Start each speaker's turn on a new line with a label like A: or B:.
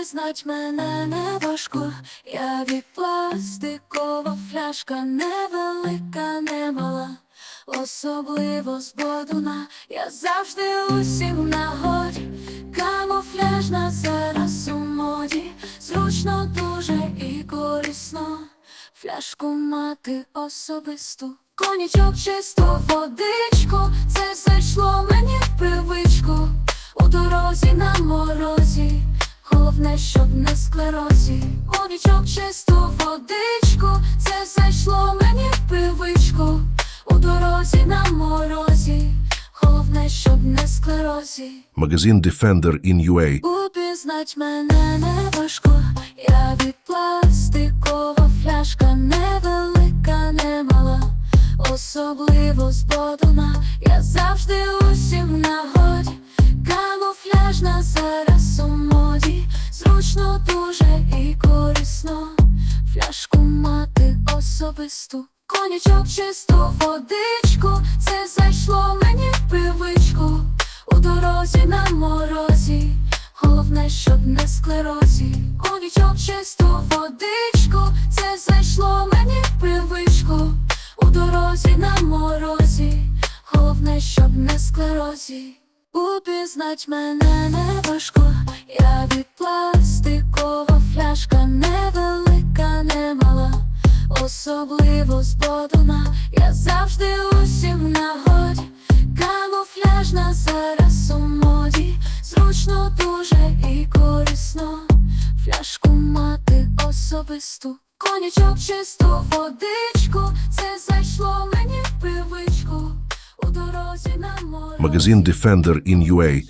A: Упізнать мене не важко, я від пластикова фляжка, невелика, немала, особливо з я завжди усім нагоді, камуфляжна зараз у моді, зручно дуже і корисно, фляжку мати особисту, конячок чисту водичку, це зайшло мені в привичку. Головне, щоб не склерозі. Конічок чисту водичку, це зайшло мені в привичку. У дорозі на морозі, головне, щоб не склерозі.
B: Магазин Defender in UA.
A: Упізнать мене не важко, я від пластикова фляжка, невелика, немала, особливо з бодуна, я завжди усім в зручно дуже і корисно, фляжку мати особисту, конячок чисту водичку, це зайшло мені в привичку. У дорозі на морозі, головне, щоб не склерозі. Конічок чисту водичку, це зайшло мені в привичку. У дорозі на морозі, головне, щоб не склерозі. Упізнать мене не важко, я від пластикова особливо з я завжди усім в нагоді. Камуфляжна зараз у моді, зручно дуже і корисно, фляжку мати особисту, конячок чисту водичку, це зайшло мені в привичку, у дорозі на морозі.
B: Магазин Defender in UA.